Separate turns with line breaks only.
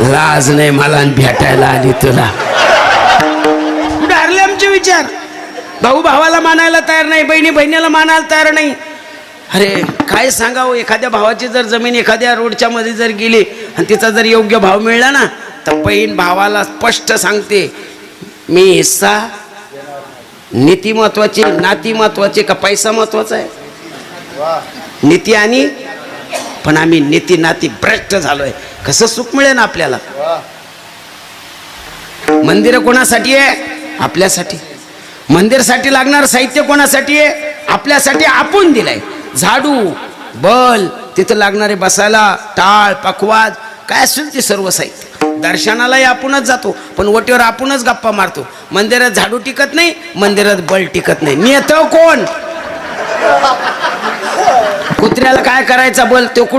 लाज नाही मला आणि भेटायला आली तुला. कुठे हरले आमचे विचार. भाऊ भावाला मानायला तयार नाही बहिणी बहिणीला मानायला तयार नाही. अरे काय सांगावं एखाद्या भावाची जर जमीन एखाद्या रोडच्या मध्ये जर गेली आणि तिचा जर योग्य भाव मिळला ना तर बहीण भावाला स्पष्ट सांगते मी हिस्सा नीती महत्वाची नाती महत्वाची का पैसा महत्त्वाचा आहे? नीती आणि पण आम्ही नीती नाती भ्रष्ट झालोय. कसं सुख मिळेल आपल्याला? मंदिर कोणासाठी आहे? आपल्यासाठी. मंदिरसाठी लागणार साहित्य कोणासाठी आहे? आपल्यासाठी आपण दिलंय. झाडू बल तिथं लागणारे बसायला टाळ पकवाज काय असेल ते सर्व साहित्य. दर्शनालाही आपणच जातो पण वटीवर आपणच गप्पा मारतो. मंदिरात झाडू टिकत नाही मंदिरात बल टिकत नाही. नेतो कोण? कुत्र्याला काय करायचा बल? तो कुठं